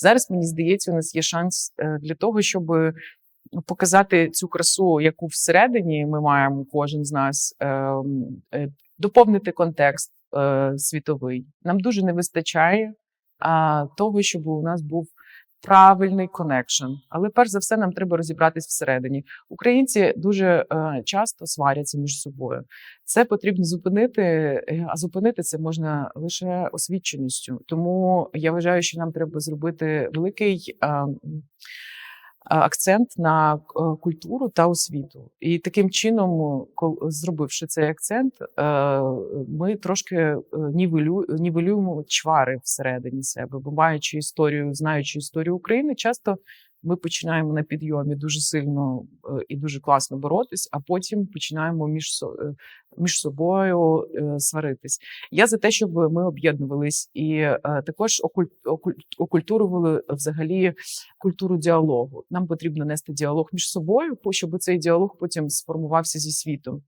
Зараз мені здається, у нас є шанс е, для того, щоб показати цю красу, яку всередині ми маємо кожен з нас, ем, е, доповнити контекст е, світовий. Нам дуже не вистачає того, щоб у нас був правильний коннекшн. Але перш за все, нам треба розібратись всередині. Українці дуже е, часто сваряться між собою. Це потрібно зупинити, е, а зупинити це можна лише освіченістю. Тому я вважаю, що нам треба зробити великий. Е, Акцент на е, культуру та освіту, і таким чином, кол- зробивши цей акцент, е, ми трошки е, нівелюємо чвари всередині себе, бо маючи історію, знаючи історію України, часто ми починаємо на підйомі дуже сильно і дуже класно боротись, а потім починаємо між, со- е, між собою е, сваритись. Я за те, щоб ми об'єднувались і також окуль, окуль, окультурували взагалі культуру діалогу. Нам потрібно нести діалог між собою, щоб цей діалог потім сформувався зі світом.